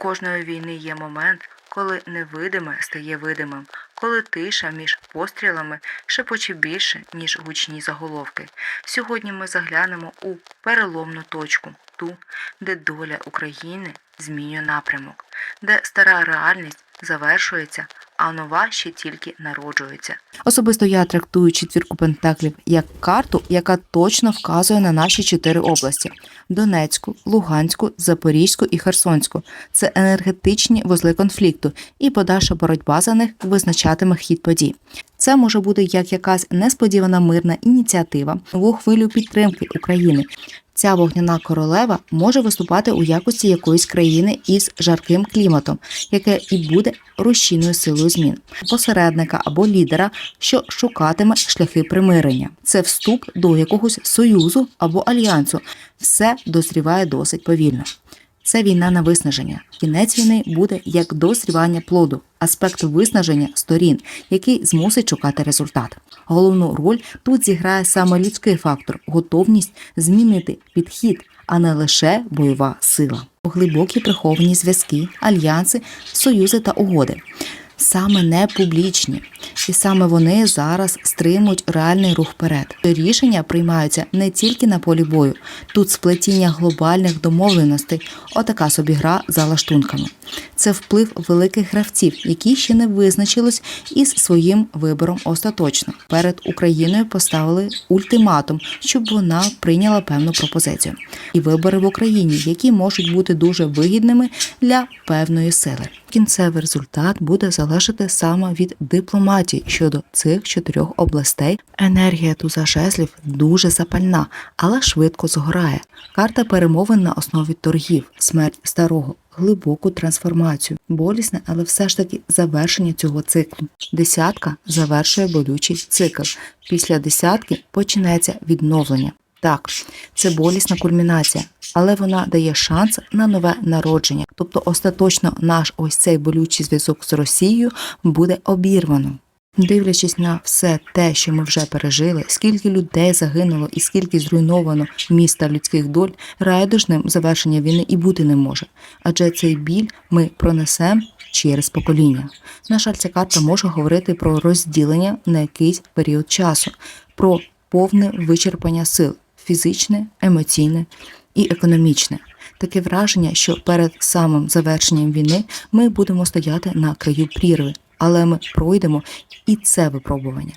кожної війни є момент, коли невидиме стає видимим, коли тиша між пострілами шепоче більше, ніж гучні заголовки. Сьогодні ми заглянемо у переломну точку, ту, де доля України змінює напрямок, де стара реальність завершується, а нова ще тільки народжується. Особисто я трактую четвірку пентаклів як карту, яка точно вказує на наші чотири області: Донецьку, Луганську, Запорізьку і Херсонську. Це енергетичні вузли конфлікту, і подальша боротьба за них визначатиме хід подій. Це може бути як якась несподівана мирна ініціатива, нову хвилю підтримки України. Ця вогняна королева може виступати у якості якоїсь країни із жарким кліматом, яке і буде рушійною силою змін, посередника або лідера, що шукатиме шляхи примирення. Це вступ до якогось союзу або альянсу. Все дозріває досить повільно. Це війна на виснаження. Кінець війни буде як дозрівання плоду, аспект виснаження сторін, який змусить шукати результат. Головну роль тут зіграє саме людський фактор, готовність змінити підхід, а не лише бойова сила. Глибокі приховані зв'язки, альянси, союзи та угоди. Саме не публічні, і саме вони зараз стримують реальний рух вперед. Рішення приймаються не тільки на полі бою. Тут сплетіння глобальних домовленостей, отака собі гра за лаштунками. Це вплив великих гравців, які ще не визначились із своїм вибором остаточно. Перед Україною поставили ультиматум, щоб вона прийняла певну пропозицію. І вибори в Україні, які можуть бути дуже вигідними для певної сили. Кінцевий результат буде залежати саме від дипломатії щодо цих чотирьох областей. Енергія туза жезлів дуже запальна, але швидко згорає. Карта перемовин на основі торгів, смерть старого, глибоку трансформацію, болісне, але все ж таки завершення цього циклу. Десятка завершує болючий цикл. Після десятки починається відновлення. Так, це болісна кульмінація, але вона дає шанс на нове народження. Тобто, остаточно наш ось цей болючий зв'язок з Росією буде обірвано. Дивлячись на все те, що ми вже пережили, скільки людей загинуло і скільки зруйновано міста людських доль, райдужним завершення війни і бути не може. Адже цей біль ми пронесемо через покоління. На жаль, ця карта може говорити про розділення на якийсь період часу, про повне вичерпання сил фізичне, емоційне і економічне. Таке враження, що перед самим завершенням війни ми будемо стояти на краю прірви, але ми пройдемо і це випробування.